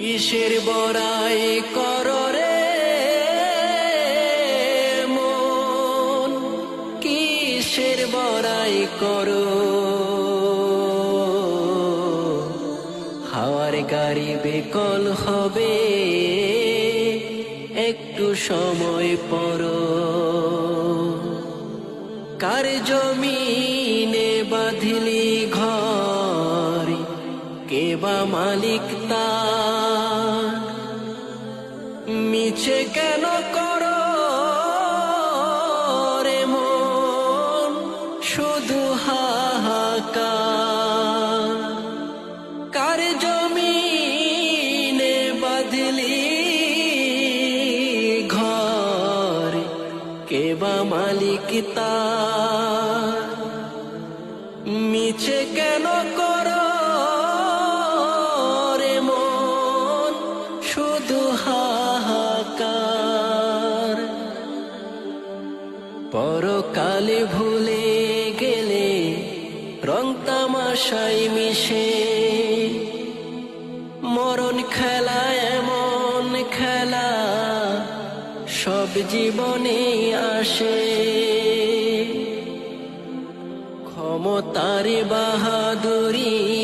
কিসের বড়াই কর রে মন? কিসের বড়াই করো? হাওয়ার গাড়ি বেকল হবে, একটু সময় পর। কার জমিনে বাঁধিলি ঘর? বা মালিক তার। মিছে কেন করো রে মন? ঘর? মালিক মিছে কেন কর শুধু হাহাকার। পরকালে ভুলে গেলে রং তামাশাই মিশে। মরণ খেলা, এমন খেলা সব জীবনে আসে। ক্ষমতার বাহাদুরি